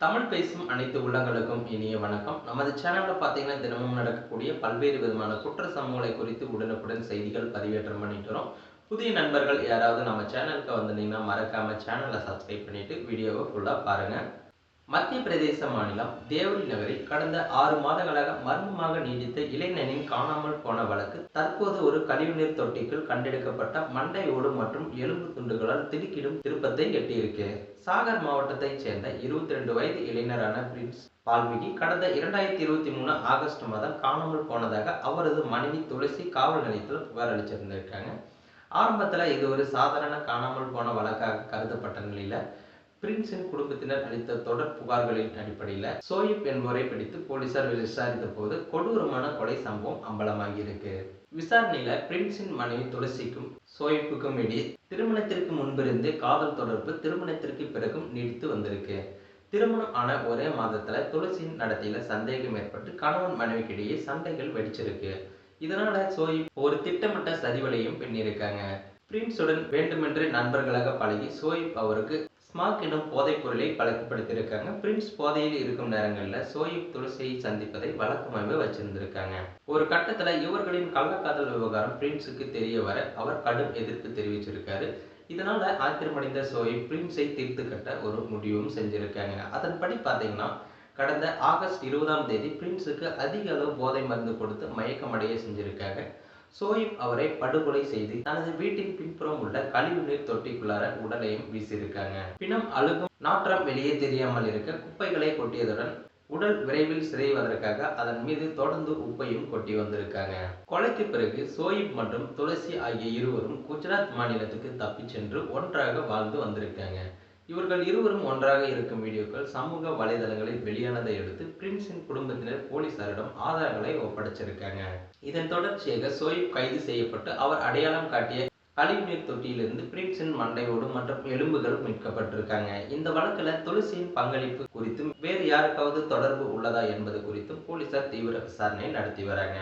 தமிழ் பேசும் அனைத்து உள்ளங்களுக்கும் இனிய வணக்கம். நமது சேனலில் பார்த்தீங்கன்னா தினமும் நடக்கக்கூடிய பல்வேறு விதமான குற்ற சம்பவங்களை குறித்து உடனுக்குடன் செய்திகள் பதிவேற்றம் பண்ணிட்டு வரோம். புதிய நண்பர்கள் யாராவது நம்ம சேனலுக்கு வந்திருந்தீங்கன்னா மறக்காம சேனலை சப்ஸ்கிரைப் பண்ணிட்டு வீடியோவை ஃபுல்லாக பாருங்கள் மத்திய பிரதேச மாநிலம் தேவரி நகரில் கடந்த ஆறு மாதங்களாக மர்மமாக நீடித்த இளைஞனின் காணாமல் போன வழக்கு தற்போது ஒரு கழிவுநீர் தொட்டிக்குள் கண்டெடுக்கப்பட்ட மண்டை ஓடு மற்றும் எலும்பு துண்டுகளால் திடுக்கிடும் திருப்பத்தை எட்டியிருக்கு சாகர் மாவட்டத்தைச் சேர்ந்த இருபத்தி ரெண்டு வயது இளைஞரான பிரின்ஸ் வால்மீகி கடந்த இரண்டாயிரத்தி இருபத்தி மூணு ஆகஸ்ட் மாதம் காணாமல் போனதாக அவரது மனைவி துளசி காவல் நிலையத்தில் புகார் அளிச்சிருந்திருக்காங்க. ஆரம்பத்தில் இது ஒரு சாதாரண காணாமல் போன வழக்காக கருதப்பட்ட நிலையில் பிரின்ஸின் குடும்பத்தினர் அளித்த தொடர் புகார்களின் அடிப்படையில் சோயிப் என்பவரை பிடித்து போலீசார் விசாரித்த போது கொடூரமான கொலை சம்பவம் அம்பலமாகி இருக்கு விசாரணையில பிரின்ஸின் மனைவி துளசிக்கும் சோயிப்புக்கும் இடையே திருமணத்திற்கு முன்பிருந்து காதல் தொடர்பு திருமணத்திற்கு பிறகும் நீடித்து வந்திருக்கு. திருமணம் ஆன ஒரே மாதத்துல துளசியின் நடத்தையில சந்தேகம் ஏற்பட்டு கணவன் மனைவிக்கிடையே சண்டைகள் வெடிச்சிருக்கு. இதனால சோயிப் ஒரு திட்டமிட்ட சரிவலையும் பின்னிருக்காங்க பிரின்ஸுடன் வேண்டுமென்றே நண்பர்களாக பழகி சோயிப் அவருக்கு ஸ்மாக் எனும் போதைப் பொருளை பழக்கப்படுத்தியிருக்காங்க பிரின்ஸ் போதையில் இருக்கும் நேரங்களில் சோயிப் துளசியை சந்திப்பதை வழக்கமாகவே வச்சிருந்திருக்காங்க. ஒரு கட்டத்தில் இவர்களின் கள்ளக்காதல் விவகாரம் பிரின்ஸுக்கு தெரிய வர அவர் கடும் எதிர்ப்பு தெரிவிச்சிருக்காரு. இதனால ஆத்திரமடைந்த சோயிப் பிரின்ஸை தீர்த்து கட்ட ஒரு முடிவும் செஞ்சிருக்காங்க. அதன்படி பார்த்தீங்கன்னா கடந்த ஆகஸ்ட் இருபதாம் தேதி பிரின்ஸுக்கு அதிக அளவு போதை மருந்து கொடுத்து மயக்கமடைய செஞ்சிருக்காங்க. சோயிப் அவரை படுகொலை செய்து தனது வீட்டின் பின்புறம் உள்ள கழிவுநீர் தொட்டிக்குள்ளார உடலையும் வீசியிருக்காங்க. பிணம் அழுகும் நாற்றம் வெளியே தெரியாமல் இருக்க குப்பைகளை கொட்டியதுடன் உடல் விரைவில் சிதைவதற்காக அதன் மீது தொடர்ந்து உப்பையும் கொட்டி வந்திருக்காங்க. கொலைக்கு பிறகு சோயிப் மற்றும் துளசி ஆகிய இருவரும் குஜராத் மாநிலத்துக்கு தப்பிச் சென்று ஒன்றாக வாழ்ந்து வந்திருக்காங்க. இவர்கள் இருவரும் ஒன்றாக இருக்கும் வீடியோக்கள் சமூக வலைதளங்களில் வெளியானதை அடுத்து பிரின்ஸின் குடும்பத்தினர் போலீசாரிடம் ஆதாரங்களை ஒப்படைச்சிருக்காங்க. இதன் தொடர்ச்சியாக சோயிப் கைது செய்யப்பட்டு அவர் அடையாளம் காட்டிய கழிவுநீர் தொட்டியிலிருந்து பிரின்ஸின் மண்டையோடு மற்றும் எலும்புகளும் மீட்கப்பட்டிருக்காங்க. இந்த வழக்குல துளசியின் பங்களிப்பு குறித்தும் வேறு யாருக்காவது தொடர்பு உள்ளதா என்பது குறித்தும் போலீசார் தீவிர விசாரணை நடத்தி வராங்க.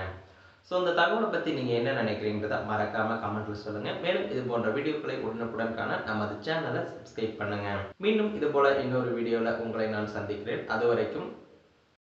ஸோ இந்த தகவலை பற்றி நீங்கள் என்ன நினைக்கிறீங்கிறத மறக்காம கமெண்ட்ல சொல்லுங்க. மேலும் இது போன்ற வீடியோக்களை உடனுக்குடன் காண நமது சேனலை சப்ஸ்கிரைப் பண்ணுங்க. மீண்டும் இது போல இன்னொரு வீடியோவில் உங்களை நான் சந்திக்கிறேன். அது வரைக்கும்